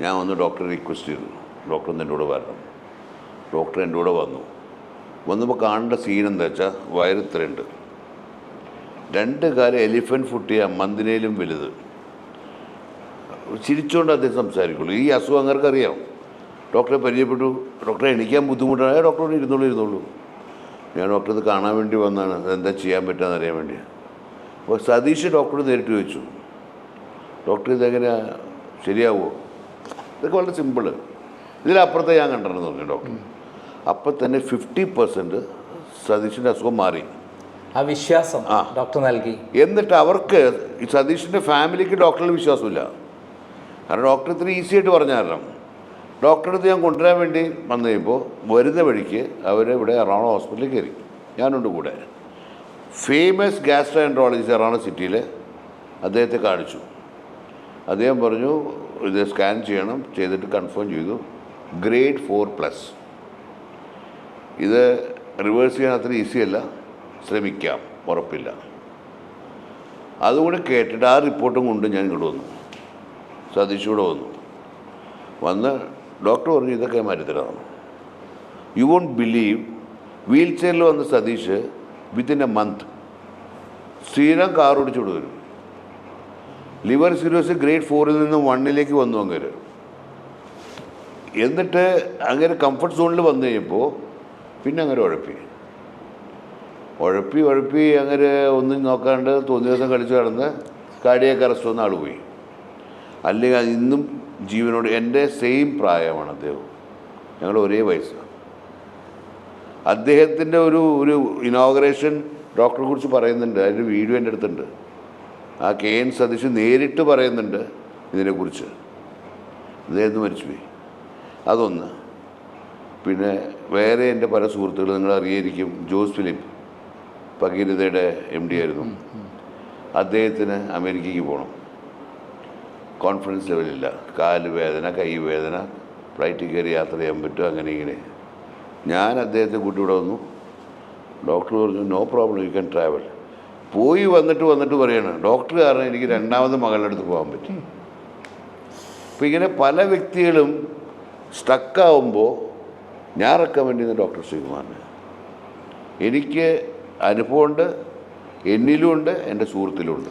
ഞാൻ വന്ന് ഡോക്ടറെ റിക്വസ്റ്റ് ചെയ്തു. ഡോക്ടർ ഒന്ന് എന്റെ കൂടെ വരണം. ഡോക്ടർ എന്റെ കൂടെ വന്നു. വന്നപ്പോൾ കാണേണ്ട സീൻ എന്താ വെച്ചാൽ വയറിത്രയുണ്ട് രണ്ട് കാലം എലിഫന്റ് ഫുട്ടിയ മന്ദിനയിലും വലുത്. ചിരിച്ചുകൊണ്ട് അദ്ദേഹം സംസാരിക്കുള്ളൂ. ഈ അസുഖം അങ്ങനെ അറിയാം ഡോക്ടറെ പരിചയപ്പെട്ടു. ഡോക്ടറെ എണിക്കാൻ ബുദ്ധിമുട്ടാണ്. "ഏ, ഡോക്ടറോട് ഇരുന്നോളൂ ഇരുന്നോളൂ. ഞാൻ ഡോക്ടറെ ഇത് കാണാൻ വേണ്ടി വന്നതാണ് അതെന്താ ചെയ്യാൻ പറ്റുക അറിയാൻ വേണ്ടി. അപ്പോൾ സതീഷ് ഡോക്ടർ നേരിട്ട് ചോദിച്ചു. ഡോക്ടർ ഇതെങ്ങനെ ശരിയാവുമോ ഇതൊക്കെ വളരെ സിമ്പിൾ. ഇതിലപ്പുറത്തെ ഞാൻ കണ്ടെന്ന് പറഞ്ഞു ഡോക്ടർ. അപ്പം തന്നെ ഫിഫ്റ്റി പെർസെന്റ് സതീഷിന്റെ അസുഖം മാറി. ആ വിശ്വാസം ആ. ഡോക്ടർ നൽകി. എന്നിട്ട് അവർക്ക് ഈ സതീഷിന്റെ ഫാമിലിക്ക് ഡോക്ടറിൽ വിശ്വാസമില്ല. കാരണം ഡോക്ടർ ഇത്ര ഈസി ആയിട്ട് പറഞ്ഞു കാരണം. ഡോക്ടറെ അടുത്ത് ഞാൻ കൊണ്ടുവരാൻ വേണ്ടി വന്നു കഴിയുമ്പോൾ വരുന്ന വഴിക്ക് അവർ ഇവിടെ എറണാകുളം ഹോസ്പിറ്റലിൽ കയറി. ഞാനുണ്ട് കൂടെ. ഫേമസ് ഗ്യാസ്ട്രോൻട്രോളജിസ്റ്റ് എറണാകുളം സിറ്റിയിൽ അദ്ദേഹത്തെ കാണിച്ചു. അദ്ദേഹം പറഞ്ഞു ഇത് സ്കാൻ ചെയ്യണം. ചെയ്തിട്ട് കൺഫേം ചെയ്തു. ഗ്രേഡ് ഫോർ പ്ലസ് ഇത് റിവേഴ്സ് ചെയ്യാൻ അത്ര ഈസിയല്ല ശ്രമിക്കാം. ഉറപ്പില്ല. അതുകൂടി കേട്ടിട്ട് ആ റിപ്പോർട്ടും കൊണ്ട് ഞാൻ ഇങ്ങോട്ട് വന്നു. സതീഷ് വന്നു. വന്ന് ഡോക്ടർ പറഞ്ഞു ഇതൊക്കെ മാറ്റിത്തരാം യു വോണ്ട് ബിലീവ് വീൽ ചെയറിൽ വന്ന സതീഷ് വിത്തിൻ എ മന്ത് സ്ഥിരം കാർ ഓടിച്ചുകൊണ്ട് വരും. ലിവർ സിറോസ് ഗ്രേഡ് ഫോറിൽ നിന്ന് വണ്ണിലേക്ക് വന്നു അങ്ങനെ എന്നിട്ട് അങ്ങനെ കംഫർട്ട് സോണിൽ വന്നു കഴിഞ്ഞപ്പോൾ പിന്നെ അങ്ങനെ ഉഴപ്പി. ഉഴപ്പി ഉഴപ്പി അങ്ങനെ ഒന്നും നോക്കാണ്ട് തോന്നിയ ദിവസം കളിച്ച് കടന്ന് കാടിയൊക്കെ അറസ്റ്റ് വന്ന ആൾ പോയി. അല്ലെങ്കിൽ ഇന്നും ജീവനോട് എന്റെ സെയിം പ്രായമാണ് അദ്ദേഹം. ഞങ്ങൾ ഒരേ വയസ്സാണ് അദ്ദേഹത്തിന്റെ ഒരു ഒരു ഇനോഗ്രേഷൻ ഡോക്ടറെ കുറിച്ച് പറയുന്നുണ്ട്. അതിന്റെ വീഡിയോ എന്റെ അടുത്തുണ്ട്. ആ കെ എൻ സതീഷ് നേരിട്ട് പറയുന്നുണ്ട് ഇതിനെക്കുറിച്ച് അദ്ദേഹം മരിച്ചുപോയി. അതൊന്ന്. പിന്നെ വേറെ എന്റെ പല സുഹൃത്തുക്കൾ നിങ്ങൾ അറിയായിരിക്കും ജോസ് ഫിലിപ്പ് ഭഗീരഥയുടെ എം ഡി ആയിരുന്നു. അദ്ദേഹത്തിന് അമേരിക്കയ്ക്ക് പോകണം കോൺഫിഡൻസ് ലെവലില്ല കാൽ വേദന കൈ വേദന ഫ്ലൈറ്റിൽ കയറി യാത്ര ചെയ്യാൻ പറ്റും അങ്ങനെ ഇങ്ങനെ. ഞാൻ അദ്ദേഹത്തെ കൂട്ടി ഇവിടെ വന്നു. ഡോക്ടർ പറഞ്ഞു no problem you can travel പോയി വന്നിട്ട് വന്നിട്ട് പറയാണ് ഡോക്ടർ കാരണം എനിക്ക് രണ്ടാമത് മകളുടെ അടുത്ത് പോകാൻ പറ്റി. അപ്പം ഇങ്ങനെ പല വ്യക്തികളും സ്റ്റക്കാവുമ്പോൾ ഞാൻ റെക്കമെൻഡ് ചെയ്യുന്ന ഡോക്ടർ ശ്രീകുമാറിന്. എനിക്ക് അനുഭവമുണ്ട് എന്നിലുമുണ്ട് എന്റെ സുഹൃത്തിലുമുണ്ട്.